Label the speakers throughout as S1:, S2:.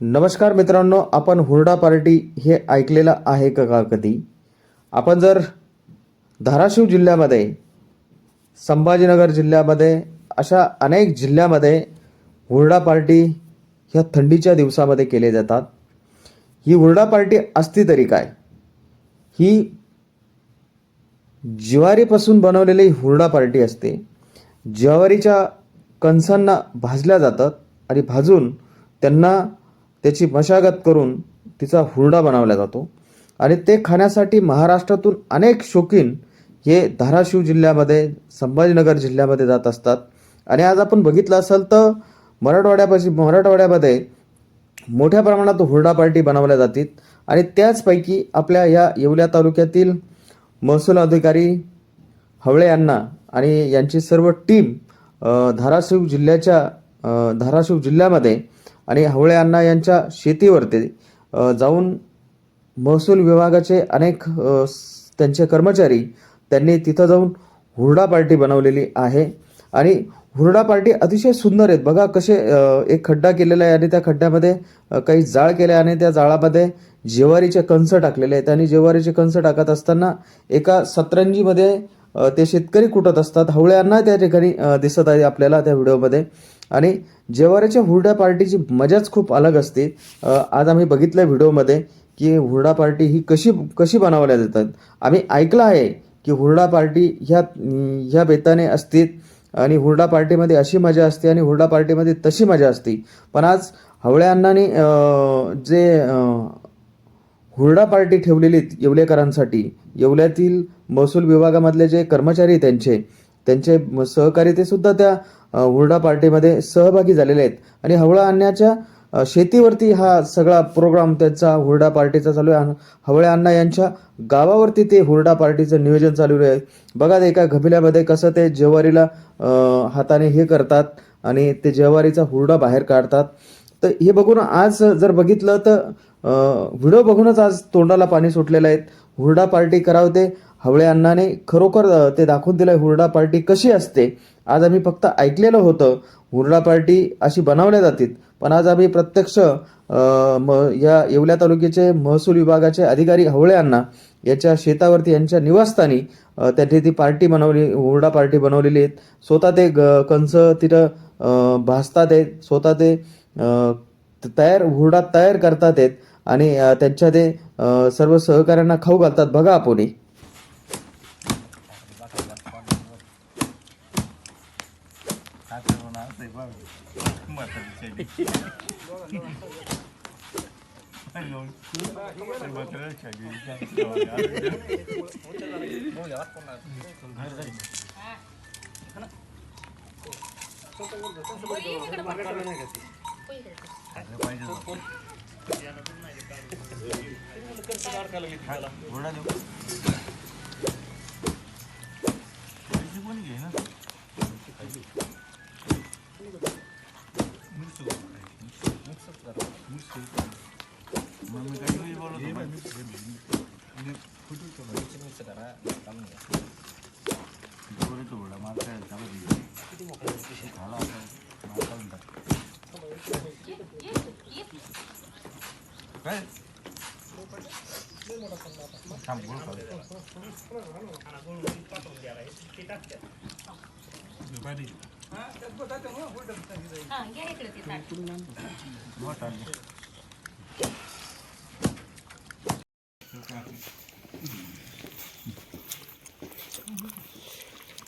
S1: नमस्कार मित्रांनो आपण हुरडा पार्टी हे ऐकलेलं आहे का कधी? आपण जर धाराशिव जिल्ह्यामध्ये संभाजीनगर जिल्ह्यामध्ये अशा अनेक जिल्ह्यामध्ये हुरडा पार्टी ह्या थंडीच्या दिवसामध्ये केले जातात ही हुरडा पार्टी असती तरी काय? ही ज्वारीपासून बनवलेली हुरडा पार्टी असते. ज्वारीच्या कणसांना भाजल्या जातात आणि भाजून त्यांना त्याची मशागत करून तिचा हुरडा बनवला जातो. आणि ते खाण्यासाठी महाराष्ट्रातून अनेक शौकीन हे धाराशिव जिल्ह्यामध्ये संभाजीनगर जिल्ह्यामध्ये जात असतात. आणि आज आपण बघितलं असेल तर मराठवाड्यापाशी मराठवाड्यामध्ये मोठ्या प्रमाणात हुरडा पार्टी बनवल्या जातील. आणि त्याचपैकी आपल्या या येवल्या तालुक्यातील महसूल अधिकारी हवळे यांना आणि यांची सर्व टीम धाराशिव जिल्ह्याच्या धाराशिव जिल्ह्यामध्ये आणि हवळे अण्णा यांच्या शेतीवरती जाऊन महसूल विभागाचे अनेक त्यांचे कर्मचारी त्यांनी तिथं जाऊन हुरडा पार्टी बनवलेली आहे. आणि हुरडा पार्टी अतिशय सुंदर आहेत. बघा कसे एक खड्डा केलेला आहे आणि त्या खड्ड्यामध्ये काही जाळ केले आणि त्या जाळामध्ये ज्वारीचे कंस टाकलेले आहेत. आणि ज्वारीचे कंस टाकत असताना एका सतरंजीमध्ये ते शेतकरी कुटत असतात हवळ्यांना त्या ठिकाणी दिसत आहे आपल्याला त्या व्हिडिओमध्ये. आणि जेवारीच्या हुरडा पार्टीची मजाच खूप अलग असते. आज आम्ही बघितलं व्हिडिओमध्ये की हुरडा पार्टी ही कशी कशी बनवल्या जातात. आम्ही ऐकलं आहे की हुरडा पार्टी ह्या ह्या बेताने असते आणि हुरडा पार्टीमध्ये अशी मजा असते आणि हुरडा पार्टीमध्ये तशी मजा असते. पण आज हवळ्या अण्णाने जे हुरडा पार्टी ठेवलेली आहेत येवलेकरांसाठी. येवल्यातील महसूल विभागामधले जे कर्मचारी त्यांचे त्यांचे सहकारी ते सुद्धा त्या हुरडा पार्टीमध्ये सहभागी झालेले आहेत. आणि हवळा आणण्याच्या शेतीवरती हा सगळा प्रोग्राम त्यांचा हुरडा पार्टीचा चालू आहे. हवळ्या अण्णा यांच्या गावावरती ते हुरडा पार्टीचं नियोजन चालू आहे. बघा ते एका घबिल्यामध्ये कसं ते जेवारीला हाताने हे करतात आणि ते जेवारीचा हुरडा बाहेर काढतात. तर हे बघून आज जर बघितलं तर व्हिडिओ बघूनच आज तोंडाला पाणी सुटलेलं आहेत हुरडा पार्टी करावं ते हवळे अण्णाने खरोखर ते दाखवून दिलं हुरडा पार्टी कशी असते. आज आम्ही फक्त ऐकलेलं होतं हुरडा पार्टी अशी बनवल्या जातील. पण आज आम्ही प्रत्यक्ष म या येवल्या तालुक्याचे महसूल विभागाचे अधिकारी हवळे अण्णा याच्या शेतावरती यांच्या निवासस्थानी अ, त्यांनी ती पार्टी बनवली हुरडा पार्टी बनवलेली आहेत. स्वतः ते ग कंस तिथं भासतात आहेत. स्वतः ते तयार हुरडा तयार करतात आहेत आणि त्यांच्या ते सर्व सहकाऱ्यांना खाऊ घालतात. बघा आपण
S2: हा घ्या इकडे ते ताट.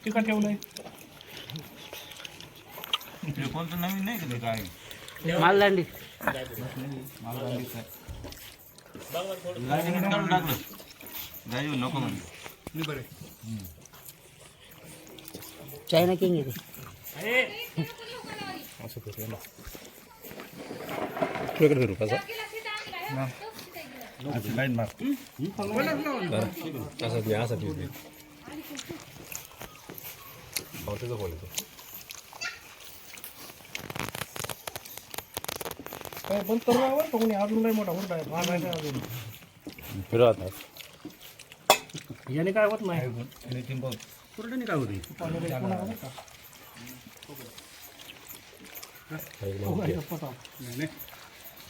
S3: तिखट ठेवलंय.
S4: कोणतं नवीन नाही का काय?
S5: मालदांडी.
S4: गाडी काढून टाकलं गाडी नको म्हणजे
S5: चायना किंग आहे
S3: काय पण तरुणावर का कोणी अजून लय मोठा हुरडा आहे. भाग आहे काय अजून याने काय होत नाही?
S4: काय होती?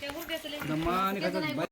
S5: त्या हुरड्याचं लय-